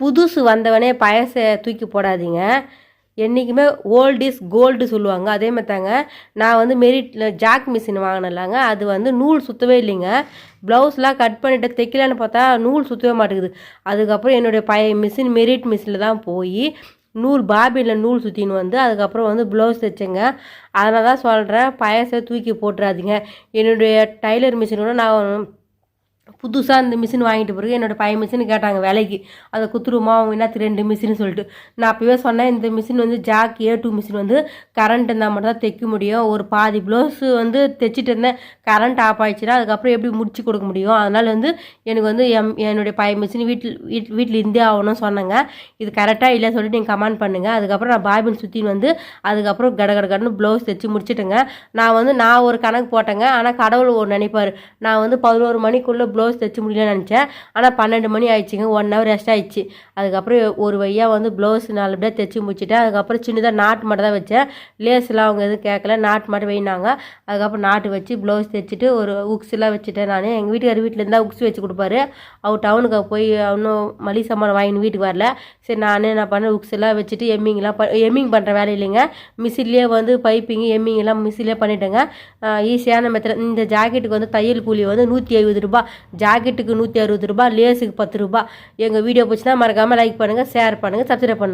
புதுசு வந்தவனே பழசை தூக்கி போடாதீங்க. என்றைக்குமே ஓல்ட் இஸ் கோல்டு சொல்லுவாங்க. அதே மாதிரி தாங்க நான் வந்து மெரிட்டில் ஜாக் மிஷின் வாங்கினலாங்க அது வந்து நூல் சுற்றவே இல்லைங்க. ப்ளவுஸ்லாம் கட் பண்ணிவிட்டு தைக்கலான்னு பார்த்தா நூல் சுற்றவே மாட்டேங்குது. அதுக்கப்புறம் என்னுடைய பழைய மிஷின் மெரிட் மிஷினில் தான் போய் நூல் பாபியில் நூல் சுற்றின்னு வந்து அதுக்கப்புறம் வந்து ப்ளவுஸ் தைச்சேங்க. அதனால தான் சொல்கிறேன் பழசை தூக்கி போட்டுறாதீங்க. என்னுடைய டைலர் மிஷின் கூட நான் புதுசாக இந்த மிஷின் வாங்கிட்டு பிறகு என்னோடய பையன் மிஷின் கேட்டாங்க விலைக்கு. அதை குத்துருமா அவங்க என்னத்துக்கு ரெண்டு மிஷின் சொல்லிட்டு. நான் அப்போவே சொன்னேன் இந்த மிஷின் வந்து ஜாக் ஏ டூ மிஷின் வந்து கரண்ட் இருந்தால் மட்டும் தான் தைக்க முடியும். ஒரு பாதி ப்ளவுஸ் வந்து தைச்சிட்டு இருந்தேன் கரண்ட் ஆஃப் ஆயிடுச்சுன்னா அதுக்கப்புறம் எப்படி முடிச்சு கொடுக்க முடியும்? அதனால் வந்து எனக்கு வந்து எம் என்னுடைய பையன் மிஷின் வீட்டில் வீட் வீட்டில் இருந்தே ஆகணும்னு சொன்னாங்க. இது கரெக்டாக இல்லை சொல்லிட்டு நீங்கள் கமெண்ட் பண்ணுங்கள் அதுக்கப்புறம் நான் பாபின் சுற்றின்னு வந்து அதுக்கப்புறம் கட கட கடன்னு ப்ளவுஸ் தைச்சி முடிச்சிட்டேங்க. நான் வந்து நான் ஒரு கணக்கு போட்டேங்க. ஆனால் கடவுள் ஒரு நினைப்பார். நான் வந்து பதினோரு மணிக்குள்ளே ப்ளவுஸ் தைச்சு முடியலன்னு நினச்சேன். ஆனால் பன்னெண்டு மணி ஆயிடுச்சுங்க. ஒன் ஹவர் ரெஸ்ட் ஆயிடுச்சு. அதுக்கப்புறம் ஒரு வழியாக வந்து ப்ளவுஸ் நல்லபடியாக தைச்சு முடிச்சிட்டேன் அதுக்கப்புறம் சின்னதாக நாட்டு மட்டும் தான் வச்சேன். லேஸ்லாம் அவங்க எதுவும் கேட்கல நாட்டு மட்டும் வைனாங்க அதுக்கப்புறம் நாட்டு வச்சு ப்ளவுஸ் தைச்சிட்டு ஒரு உக்ஸ்லாம் வச்சுட்டேன் நான். எங்கள் வீட்டுக்கார் வீட்டில் இருந்தால் உக்ஸ் வச்சு கொடுப்பாரு. அவர் டவுனுக்கு போய் இன்னும் மளிகை சாமான் வாங்கின்னு வீட்டுக்கு வரல. சரி நான் என்ன பண்ணேன் உக்ஸ்லாம் வச்சுட்டு எம்மிங்லாம் ப எம்மிங் பண்ணுற வேலை இல்லைங்க. மிஷின்லேயே வந்து பைப்பிங் எம்மிங்லாம் மிஷின்லேயே பண்ணிட்டேங்க. ஈஸியான மெத்தட் இந்த ஜாக்கெட்டுக்கு வந்து தையல் கூலி வந்து நூற்றி எழுபது ரூபாய். ஜாக்கெட்டுக்கு நூற்றி அறுபது ரூபாய் லேஸுக்கு பத்து ரூபா எங்கள் வீடியோ பிடிச்சினா மறக்காமல் லைக் பண்ணுங்கள் ஷேர் பண்ணுங்கள் சப்ஸ்கிரைப் பண்ணுங்கள்